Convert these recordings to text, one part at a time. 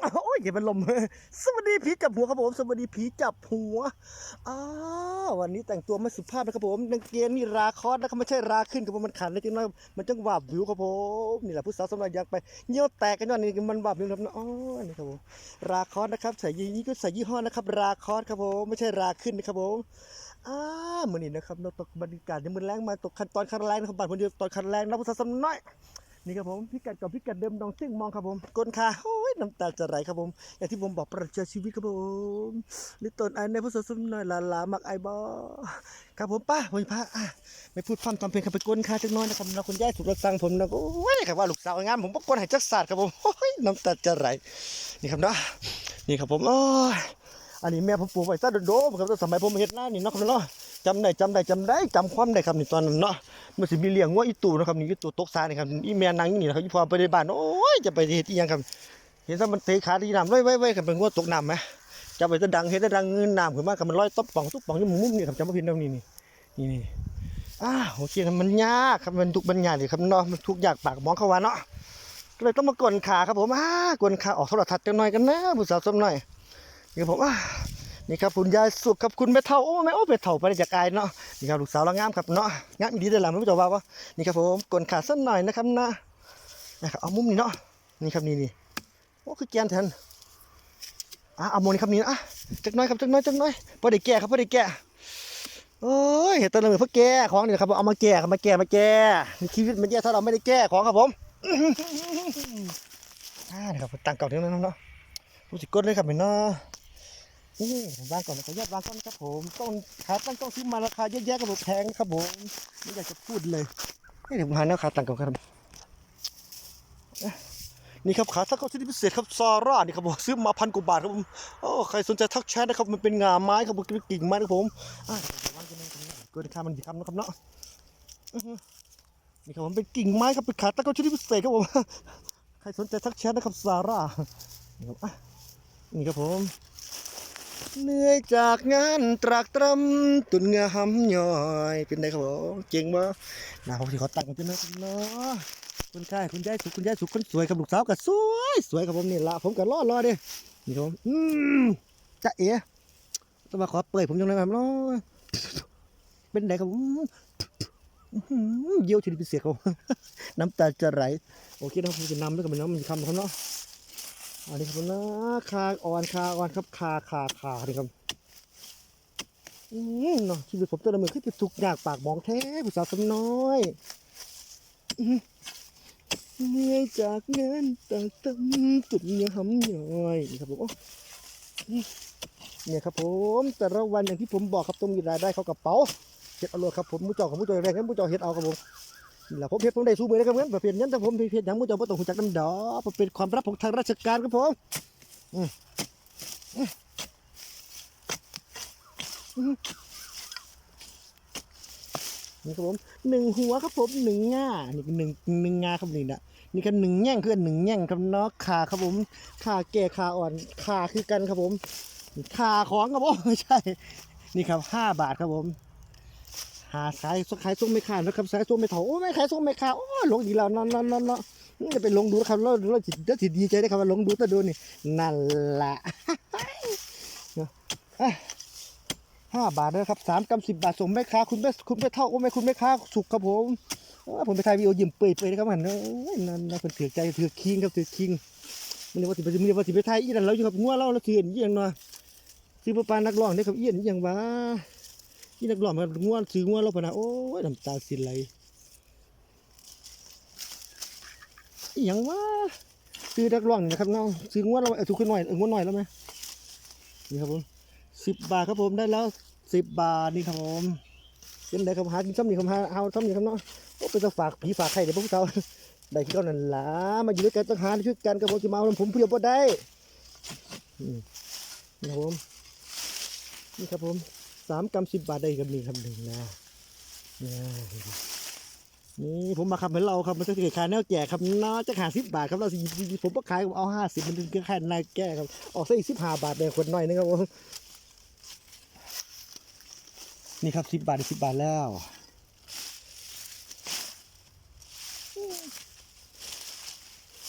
โอ้ยอย่าเป็นลมสวัสดีผีจับหัวครับผมสวัสดีผีจับหัวอ้าววันนี้แต่งตัวไม่สุภาพนะครับผมกางเกงนี่ราคอสนะครับไม่ใช่ราขึ้นครับผมมันขันได้จริงๆมันจังหวาบวิวครับผมนี่แหละผู้สาวสมัยอยากไปเยี่ยวแตกกันย้อนนี่มันบาบวิวครับนะอ๋อนี่ครับผมราคอสนะครับใส่ยี่นี้ก็ใส่ยี่ห้อนะครับ ราคอสครับผมไม่ใช่ราขึ้นนะครับผมอ้ามือนี้นะครับเราตกบรรยากาศยังมือแรงมาตกขั้นตอนคันแรงนะครับบัตรคนเดียวตอนคันแรงนะผู้สาวสมัยน้อย นี่ครับผมพิกัดกับพิกัดเดิมดองซึ่งมองครับผมก้นขาโอ้ยน้ำตาจะไหลครับผมอย่างที่ผมบอกประเจอชีวิตครับผมลิตนไอในผู้สนน่อยลาลามักไอบอครับผมป้าผมพาอะไม่พูดพร่ำทำเพลงครับไปก้นขาจักน้อยนะครับเราคุณย่ายถูกรถสั่งผมนะโอ้ยครับว่าลูกสาวงามผมก็ก้นหายจักศาสตร์ครับผมโอ้ยน้ำตาจะไหลนี่ครับเนาะนี่ครับผมโอ้ยอันนี้แม่ผมปลูกไว้ซะโดดๆครับสมัยผมเฮ็ดหน้านี่เนาะครับเนาะ จำได้จำได้จำได้จำความได้ครับนี่ตอนนั้นเนาะมันสิมีเลี้ยงงัวอีตู่นะครับนี่อีตู่ตกสานี่ครับอีแม่นางนี่นะครับอีพอไปในบ้านโอ้ยจะไปเฮ็ดอีหยังครับเห็นซะมันเตะขาที่น้ำไว้ไว้ไว้กันเป็นงัวตกน้ำไหมจะไปจะดังเฮ็ดจะดังเงินน้ำขึ้นมากับมันลอยตบป่องตุ๊บป่องอยู่มุมนี่ครับจำไมาพินตรงนี้นี่นี่นี่อ้าโอเคครับมันยากครับมันทุกข์มันยากเลยครับเนาะมันทุกข์ยากปากมองเขาว่าเนาะก็เลยต้องมากวนขาครับผมอ้ากวนขาออกโทรทัศน์จังหน่อยกันนะผู้สาวสักหน่อยนี่ครับผมอ้า นี่ครับคุณยายสุขครับคุณแม่เฒ่าโอ้แม่โอ้แม่เฒ่าไปจากกายเนาะนี่ครับลูกสาวเรางามครับเนาะงามดีได้ละไม่รู้จะว่าปะนี่ครับผมกลขาสั้นหน่อยนะครับนะนะครับเอามุมนี้เนาะนี่ครับนี่นี่โอ้คือแกนแทนอะเอาโมนี่ครับนี่อะจักน้อยครับจักน้อยจักน้อยพอได้แก่ครับพอได้แก่โอ้ยเห็นแตะเลยเพื่อแก่ของนี่ครับเอามาแก่ครับมาแก่มาแก่นี่ชีวิตมันแย่ถ้าเราไม่ได้แก่ของครับผมอ่านี่ครับตั้งเก่าเท่านั้นเนาะรู้สึกกดเลยครับเห็นเนาะ นี่วางก่อนนะขออนุญาตวางก่อนนะครับผมต้องขาตั้งต้องซื้อมาราคาเยอะแยะครับผมแพงครับผมไม่อยากจะพูดเลยนี่เดี๋ยวผมหาแนวขาตั้งก่อนครับนี่ครับขาตั้งก็ที่พิเศษครับซาร่านี่ครับผมซื้อมาพันกว่าบาทครับผมโอ้ใครสนใจทักแชทนะครับมันเป็นงาไม้ครับผมเป็นกิ่งไม้ครับผมอะวางกันเลยรงเกินค่ามันดีครับนะครับเนาะนี่ครับผมเป็นกิ่งไม้ครับเป็นขาตั้งก็ที่พิเศษครับผมใครสนใจทักแชทนะครับซาร่านี่ครับนี่ครับผม เหนื่อยจากงานตรากตรำตุนเหงาหำย่อย เป็นไงครับผมเก่งบ่นาผมสิขอตังค์กันนะครับเนาะคุณชายคุณยายสุขคุณยายสุขคนสวยกับลูกสาวก็สวยสวยครับผมนี่ละผมก็รอดรอเด้นี่ครับผมอืมจะเอ๋ต้องมาขอเปิดผมจังเลยครับเนาะเป็นไงครับผมเยี่ยวทีเดียวเป็นเสียเขาน้ำตาจะไหลโอเคนะผมจะนำด้วยกันเป็นน้ำมันคำนะครับเนาะ อันนี้ครับนะคาอ่อนคาอ่อนครับคาคาคานี่ครับอืมเนาะชีวิตผมแต่ละมือคือจะทุกข์ยากปากมองแท้ผู้สาวสน้อยอื้อหือเหนื่อยจากงานต่างตำตุ่นยำย่อยนี่ครับผมเนี่ยครับผมแต่ละวันอย่างที่ผมบอกครับต้องมีรายได้เข้ากระเป๋าเฮ็ดเอาเลยครับผมมุ้เจ้าของมุ้เจ้าแรงครับมุ้จ้าเฮ็ดเอาครับผม แหละผมเพชรผมได้สู้มือนะครับเพื่อนประเภทนั้นแต่ผมเพชรยังมุ้เจ้าบ่ต้องหูจักน้ำดอกมันเป็นความรับของทางราชการครับผมนี่ครับผมหนึ่งหัวครับผมหนึ่งง่านี่หนึ่งหนึ่งงาครับนี่นะนี่ก็หนึ่งแง่งคือหนึ่งแง่งครับเนาะขาครับผมขาแก่ขาอ่อนขาคือกันครับผมขาของครับผมไม่ใช่ นี่ครับห้าบาทครับผม หาขายขายส่งไม่ขาดนะครับขายส่งไม่เถาโอ้ไม่ขายส่งไม่ขาดโอ้ลงดีแล้วนั่นนั่นนั่นจะไปลงดูนะครับแล้วเราจิตจิตดีใจได้ครับว่าลงดูแตะดูนี่นั่นละห้าบาทนะครับสามกำสิบบาทส่งแม่ค้าคุณแม่คุณแม่เท่าโอ้แม่คุณแม่ค้าสุกครับผมผมไปถ่ายวีดีโอยิ้มเปื่อยๆนะครับมันโอ้ยนั่นเป็นถือใจถือคิงครับถือคิงมันเรียกว่าสิไมันเรียกว่าสิไปถ่ายอีนั่นเราอยู่กับงัวเราเราถืออีอย่างเนาะซื้อปลาปลานักร้องได้ครับอีอย่างวะ นี่นักร้องมันง่วนซื้อง่วนเราพะนะโอ้ยน้ำตาสิไหลอย่างว่าซื้อนักร้องนี่นะครับเนาะซื้อง่วนเราเอาถูกขึ้นหน่อยง่วนหน่อยแล้วไหมนี่ครับผมสิบบาทครับผมได้แล้วสิบบาทนี่ครับผมเป็นไดครับหากินซ้ำนี่ครับหาเอาซ้ำนี่ครับเนาะโอ้เป็นจะฝากผีฝากไข่เดี๋ยวพวกเราได้ที่เขานั่นล่ะมาอยู่ด้วยกันต้องหาช่วยกันกับผมจะมาเอาผมเพื่อบ่ได้นี่ครับผมนี่ครับผม สามกรัมสิบบาทได้กับนี่ครับหนึ่งนะนี่นี่ผมมาขับเหมือนเราครับมันจะเกิดขายแนวแจกครับน่าจะขายสิบบาทครับเราสิผมก็ขายผมเอาห้าสิบมันถึงจะขายนายแก้ครับออกซะอีกสิบห้าบาทเลยคนหน่อยนึงครับผมนี่ครับสิบบาทสิบบาทแล้ว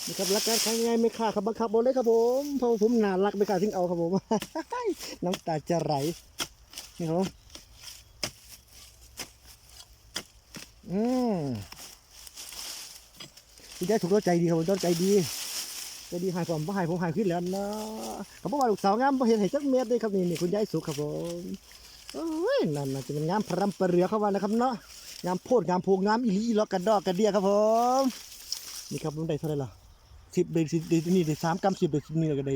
นี่ครับรักกันครั้งไงไม่ค่าครับบังคับบอลเลยครับผมเพราะผมน่ารักไม่ค่าถึงเอาครับผมน้ำตาจะไหล นี่ครับผมอืมคุณยายถูกเราใจดีครับผมต้องใจดีใจดีหายผมบ่หายผมหายขึ้นแล้วนะเขาบอกว่าลูกสาวงามบ่เห็นเห็นจักเม็ดเลยครับนี่นี่คุณยายสุขครับผมโอ้ยนั่นน่ะจะเป็นงามพรำประเรือเข้ามานะครับเนาะงามโพดงามโพงงามอีลีอีหลอกกระดอกกระเดียครับผมนี่ครับผมได้เท่าไหร่ล่ะสิบได้สิบได้นี่ได้สามกำสิบได้สิบนี่ก็ได้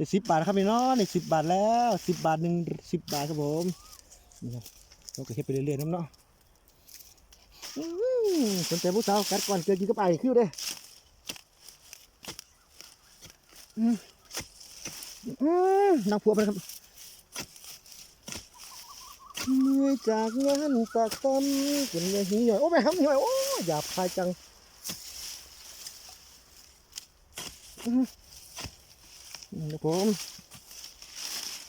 ได้สิบบาทครับพี่น้องได้สิบบาทแล้วสิบบาทหนึ่งสิบบาทครับผมนี่ครับเราก็เฮ็ดไปเรื่อยๆน้ำเนาะสนใจผู้สาวกัดก่อนเจอกินกับไอ้คิ้วเด้อืมอืมนางผัวมันครับเหนื่อจากงานตากตำจนเหนื่อยหิวหน่อยโอ้แม่ครับหน่อยโอ้หยาบคายจัง อืม ครับผม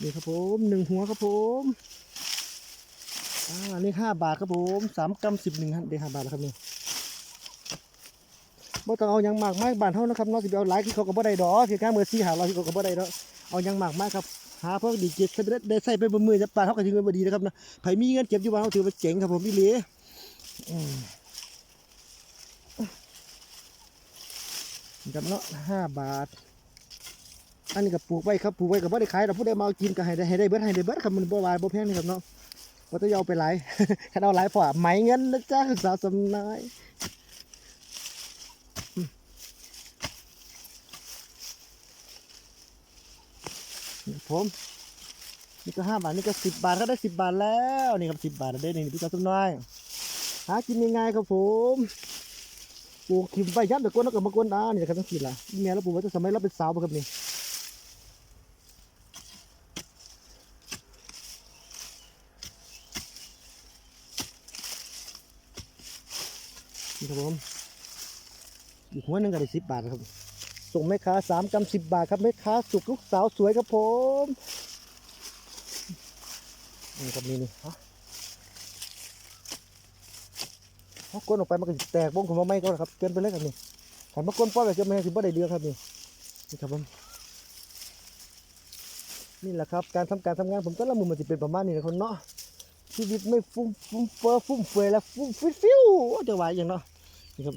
นี่ครับผมหนึ่งหัวครับผมอ่านี่ห้าบาทครับผมสามกรัมสิบหนึ่งฮะเดี๋ยวห้าบาทครับนี่บ่ต้องเอายังหมากมายบ้านเฮานะครับนาะสิไปเอาหลายคือเขาก็บ่ได้ดอกคือการมือ4 500คือเขาก็บ่ได้ดอกเอายังหมากมายครับหาพวกดีเจ็ดได้ใส่ไปบนมือจะปลานเฮาก็ถือว่าบ่ดีนะครับนะไผมีเงินเก็บอยู่บ้านเฮาถือว่าเจ๋งครับผมพี่หลีอืมนี่ครับเนาะ5บาท อันนี้ก็ปลูกไว้ครับปลูกไว้ก็บ่ได้ขายดอกผู้ใดมาเอากินก็ให้ได้ให้ได้เบิดให้ได้เบิดครับมันบ่ว่าบ่แพงนี่ครับเนาะบ่ต้องเอาไปหลายคันเอาหลายพอไหมเงินนะจ๊ะสาวสำน้อยผมนี่ก็ห้าบาทนี่ก็สิบบาทก็ได้สิบบาทแล้วนี่ครับสิบบาทได้นี่พี่สาวตุ้มน้อยหากินง่ายๆครับผมปลูกขิมใบยัดเดี๋ยวก้นแล้วก็มากวนอ่านี่ครับต้งกินละแม่เราปลูกไว้ตั้งสมัยเราเป็นสาวครับนี่ ครับผม อีกหัวหนึ่งก็ได้สิบบาทครับ ส่งแม่ค้าสามกำสิบบาทครับแม่ค้าสุกลูกสาวสวยครับผมนี่ครับนี่นี่ฮะเอก้นออกไปมันก็แตกบ้งของมาไม่ก็ครับเกินไปเลยครับนี่ขันมาก้นป้อนแบบจะไม่ให้สิบ่ได้เดือครับนี่นี่ครับผมนี่แหละครับการทำการทำงานผมแต่ละมือมันจะเป็นประมาณนี้นะคนเนาะชีวิตไม่ฟุ่มฟุ่มเฟือฟุ่มเฟือยแล้วฟุ่มฟิวฟิวจะไหวอย่างเนาะ นี่ครับ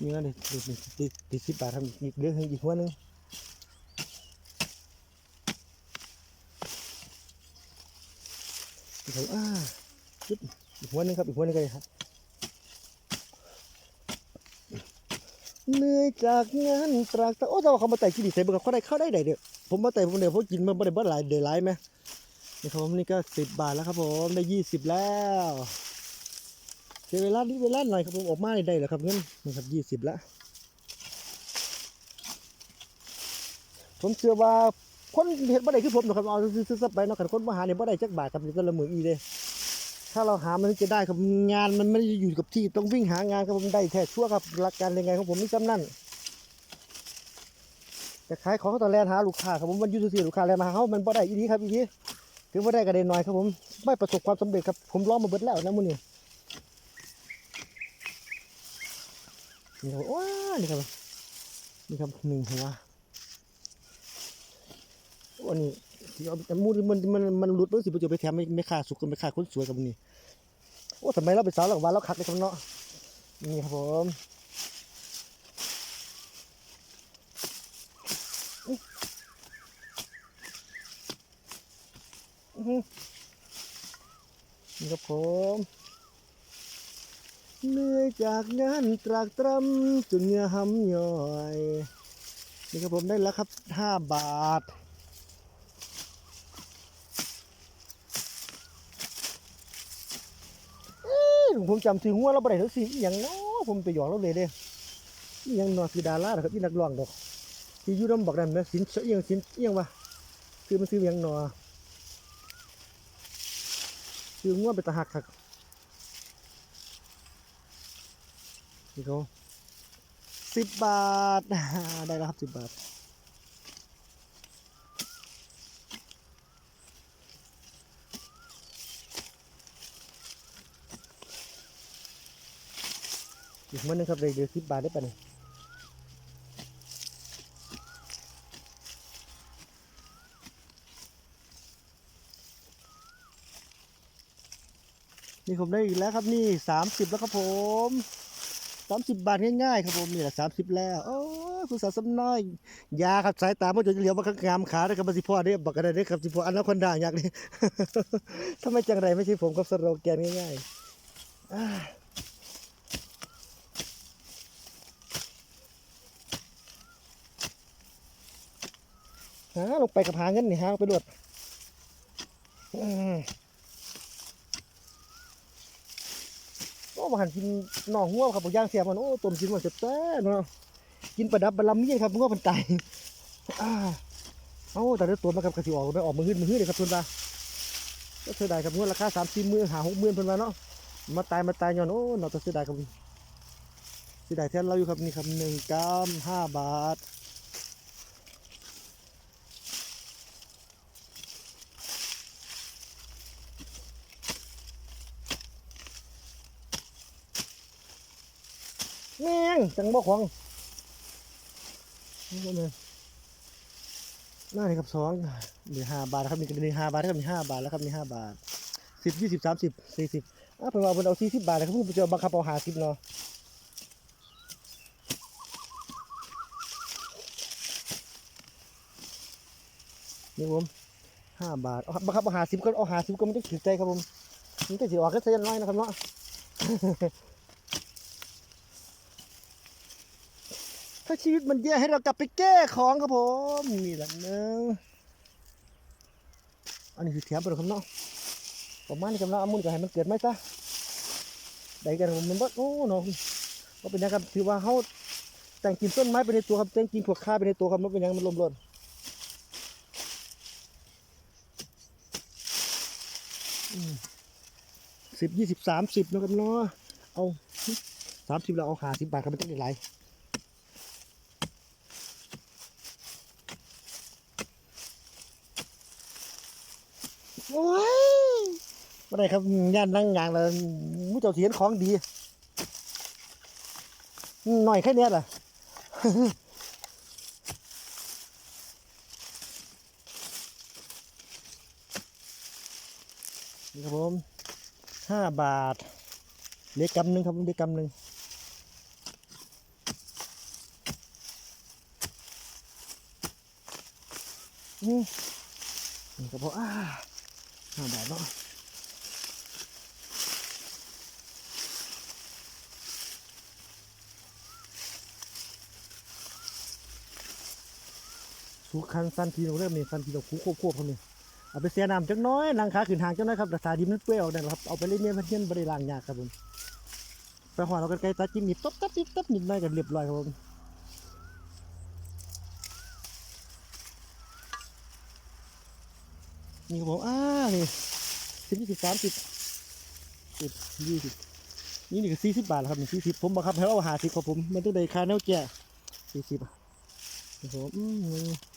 นี่นะเด็ดติดติดติดสิบบาททำอีกเรื่องอีกหัวหนึงอีกหัวอ่าปึ๊บอีกหัวหนึงครับอีกหัวหนึงก็ได้ครับเหนื่อยจากงานตรากตะโอ้ถ้าว่าเขามาไต่กินดีใส่เบอร์เขาได้เข้าได้ไหนเดียวผมมาไต่ผมเดี๋ยวผมกินมันไม่ได้เบิดหลายเดือหลายไหมนี่ครับผมนี่ก็สิบบาทแล้วครับผมได้ยี่สิบแล้ว สียเวลานิดเวลาหน่อยครับผมออกมาได้แล้วครับเงินนี่ครับยี่สิบแล้วผมเชื่อว่าคนเห็นบ่ได้คือผมนะครับเอาซื้อๆไปเนาะคันคนมาหาเนี่ยบ่ได้จักบาทครับนี่ก็ละมืออีเลยถ้าเราหามันจะได้ครับงานมันไม่ได้อยู่กับที่ต้องวิ่งหางานครับผมได้แท้ชั่วครับหลักการยังไงของผมนี่จำนั่นจะขายของตอนแรกหาลูกค้าครับผมมันอยูซื่อๆลูกค้าแลนมาหาเขามันบ่ได้อีนี้ครับอีนี้ถือว่าได้ก็ได้น้อยครับผมไม่ประสบความสำเร็จครับผมล้องมาเบิดแล้วนะมื้อนี้ นี่ครับว้านี่ครับนี่ครับหนึ่งหัวอันนี้ที่เอาแต่มูนี่มันมันมันหลุดไปสิบ่จะไปแถมไม่ไม่ค่าสุกไม่ค่าคนสวยกับนี่โอ้ทำไมเราไปสาวหลังบ้านเราคักเลยครับเนาะนี่ครับผมนี่ครับผม เหนื่อยจากงานตรากตรำจนเหงื่อหำย่อย นี่ครับผมได้แล้วครับห้าบาท ผมจำซื้อหัวเราบ่ได้ทั้งสีอย่างนาะผมไปหยอกเราเลยเด้ออหยังนอคือดารานะครับที่นักร้องดอกที่ยูน้ำบอกนั่นแหมสินเสอียงสินเอียงวะคือมันซื้อยังนอซื้อหัวไปตะหักครับ นี่เขาสิบบาท ได้แล้วครับสิบบาท อีกมื่อนึงครับเลยเดือดสิบบาทได้ปะเนี่ยนี่ผมได้อีกแล้วครับนี่สามสิบแล้วครับผมามสิบบาทง่ายๆครับผมนี่แหละสามสิบแล้วโอ้ยผู้สาวสำน้อย ยาครับสายตามันจะเหลียวมาข้างงามขาได้ครับมาสิพ่อเนี่ยบอกกันได้ครับสิพ่ออันนั้นคนด่าอยากนี่ทำไมจังไรไม่ใช่ผมกับสโลแกนง่ายๆอ่าหาลงไปกับหาเงินนี่หาไปรวด มโอ้มาหันกินน่องงัวครับบางอย่างเสียมันโอ้ต้มกินมันเจ็บแต่เนาะกินประดับบารมีครับงัวมันตายอ่เอ้าแต่เดี๋ยวตัวมันกับกระสิออกไปออกมือหื้นมือหื้นเลยครับเพื่อนบ้าก็เสียดายครับงัวราคาสามสี่หมื่นหาหกหมื่นเพื่อนบ้าเนาะมาตายมาตายย้อนโอ้เนาะแต่เสียดายครับเสียดายแทนเราอยู่ครับนี่ครับหนึ่งกรัมห้าบาท แม่งจังบ่ของนี่เลยน่าเลยครับสองเดี๋ยวห้าบาทครับนี่ก็มีห้าบาทครับมีห้าบาทแล้วครับมีห้าบาทสิบยี่สิบสามสิบสี่สิบอะผมเอาเพิ่นเอาสี่สิบบาทนะครับผมจะบังคับเอาหาสิบเนาะนี่ผมห้าบาทบังคับเอาหาสิบก็เอาหาสิบก็ไม่ได้ถือใจครับผมมันก็สิอออกก็เสียน้อยนะครับเนาะาชีวิตมันแย่ให้เรากลับไปแก้ของครับผมนี่แหละเนึงอันนี้คือเทียมไปเลยครับเนาะประมาณนี้ครับเนาะอามุนก็ให้มันเกิดไหมซะได้กันผมมันบ่โอ้เนาะก็เป็นยังครับถือว่าเขาแต่งกินต้นไม้ไปในตัวครับแต่งกินพวกข้าไปในตัวครับมันเป็นยังมันลมหล่นสิบยี่สิบสามสิบนะครับเนาะเอาสามสิบแล้วเอาหาสิบบาทครับไม่ต้องได้หลาย โอ้ย ไม่ได้ครับย่านนั่งยางแล้วมุ้เจ้าเสียนของดี หน่อยแค่เนี้ยล่ะนี่ครับผมห้าบาทเล็กกำหนึ่งครับเล็กกำหนึ่งนี่นี่ครับผมอ่าห้าบาทเนาะ สุขันสันทีเราเริ่มนี่สันทีเราคู่ควบควบเขาเนี่ยเอาไปเสียน้ำจักน้อยนางขาขึ้นหางจักหน้อยครับแต่สาดินมันเปื่อยออกได้หรอครับเอาไปเล่นเนี่ยมันเทียนบริลางยากครับผมไปหอเรากันไกลตัดจิ้มนิดต๊บตับจิ๊บตับนิดหน่อยกันเรียบร้อยครับผมนี่ครับผมอ่านี่สิบยี่สิบสามสิบสิบยี่สิบนี่นี่ก็สี่สิบบาทแล้วครับนี่สี่สิบผมบังคับให้เราหาสิบครับผมมันต้องได้ค่าแนวแก่สี่สิบครับผมอืม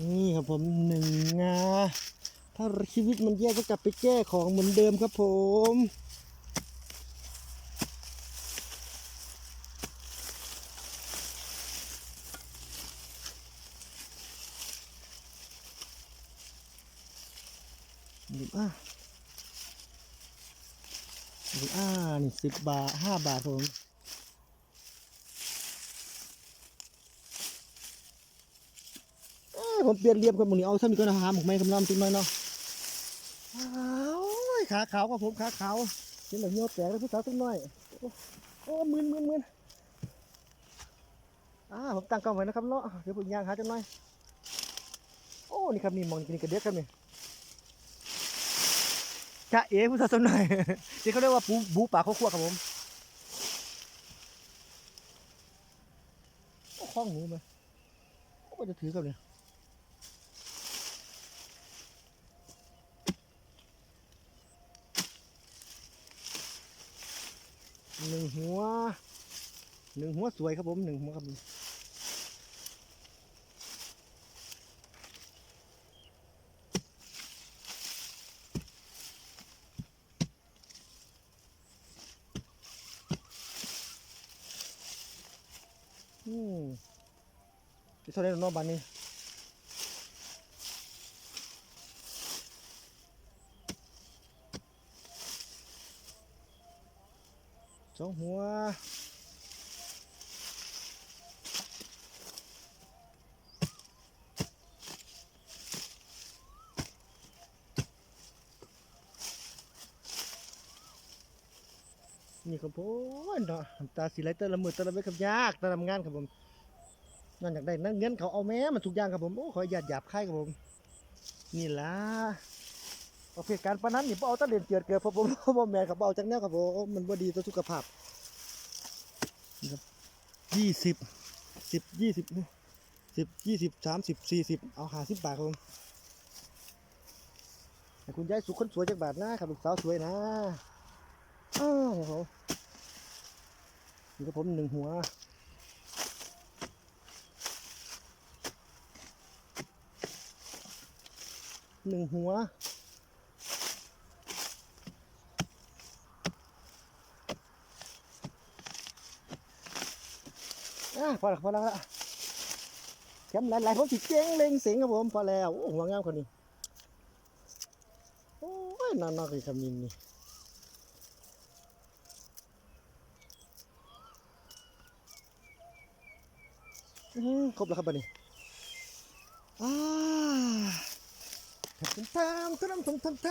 นี่ ครับผมหนึ่งงาถ้าชีวิตมันแย่ก็กลับไปแก้ของเหมือนเดิมครับผมดูอะดูอ่านี่สิบบาทห้าบาทผม เอ้ยผมเปลี่ยนเรียบครับมึงนี่เอาถ้ามีก็นะหามหมกไม้คำนำจิ้มหน่อยเนาะอาวขาขาวครับผมขาขาวเห็นแบบเงี้ยวแตกแล้วพี่สาวสักหน่อยโอ้มึนมึนมึนอ่าผมตั้งกล้องไว้นะครับเนาะเดี๋ยวผมย่างหาจังหน่อยโอ้นี่ครับนี่มองนี่กระเด็กครับนี่จะเอ๋ผู้สาวสักหน่อยนี่เขาเรียกว่าปูบูป่าข้าวคั่วครับผมโอ้คล้องหนูมาโอ้จะถือกับเนี่ย หนึ่งหัวหนึ่งหัวสวยครับผมหนึ่งหัวครับอืมที่เท่าไรน้องบานนี่ องหัวนี่ครับผมเนาะตาสีไหลแต่ละมือต่ละเม็ดครับยากต่ละงานครับผมนั่นอยากได้นั่นเงินเขาเอาแม้มันทุกอย่างครับผมโอ้ขอหยาดหยาบคายครับผม นี่ล่ะ ประเภทการพนันนี่บ่เอาแตะเล่นเกิดเกิดเพราะผมบ่แม่นครับบ่เอาจังแนวครับผมมันบ่ดีต่อสุขภาพนี่ครับยี่สิบสิบยี่สิบสิบยี่สิบสามสิบสี่สิบเอาห้าสิบบาทครับผมให้คุณยายสุขคนสวยจักบาทนะครับลูกสาวสวยนะอ้าวครับผมนี่ครับผมหนึ่งหัวหนึ่งหัว พอแล้วพอแล้วละแคมหลายๆผมสิเจ๊งเล็งเสียงครับผมพอแล้วโอ้หัวงามคนนี้โอ้ยนอนๆคือขมินนี่ครบแล้วครับบัดนี้อ่าทำทำทำทำทำท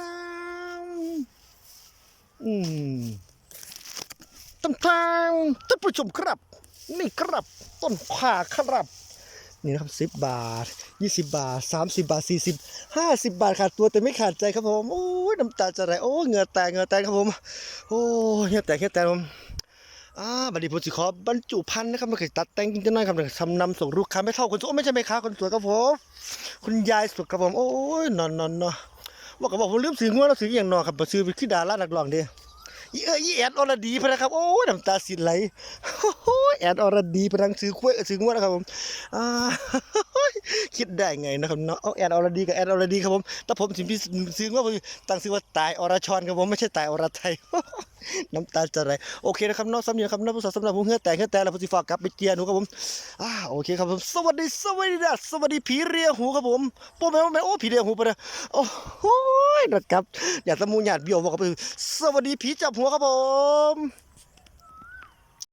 ำอืมทำทำท่านผู้ชมครับ นี่ครับต้นข่าครับ นี่นะครับสิบบาทยี่สิบบาทสามสิบบาทสี่สิบห้าสิบบาทขาดตัวแต่ไม่ขาดใจครับผมโอ้ยน้ำตาจะไหลโอ้เหงื่อแตกเหงื่อแตกครับผมโอ้ยเหงื่อแตกเหงื่อแตกครับผมอ่าบัดนี้ผมสิขอบรรจุพันธุ์นะครับมาเกิดตัดแต่งจริงจังหน่อยครับทำนำส่งลูกค้าไม่เท่าคนสวยไม่ใช่ไหมค้าคนสวยครับผมคุณยายสุดครับผมโอ้ยนอนนอนเนาะว่าก็บอกผมลืมซื้องัวแล้วซื้ออย่างนอนครับบ่ซื้อไปขึ้นดาราหนักร้องเด้อีเอออีแอดอรดีพนะครับโอ้ยน้ำตาสิไหล แอดอรดีพะนังซื้อคุ้วยซื้องัวนะครับผมคิดได้ไงนะครับเนาะเอาแอดอรดีกับแอดอรดีครับผมแต่ผมสิพี่ซื้องัวผมตั้งชื่อว่าตายอรชรครับผมไม่ใช่ตายอรไทยน้ำตาจะไหลโอเคนะครับนอกสำเนียงครับนอกภาษาสำหรับผมเฮือแต่เฮือแต่แล้วผมสิฝากกลับไปเจียหนูครับผมอ่าโอเคครับผมสวัสดีสวัสดีนะสวัสดีผีเรียหูครับผมโป้แม่แม่โอ้ผีเรียหูไปะนะโอ้โหนะครับอยากตะมูหยาดเบี้ยวบอกไปสวัสดีผีจับหัวครับผม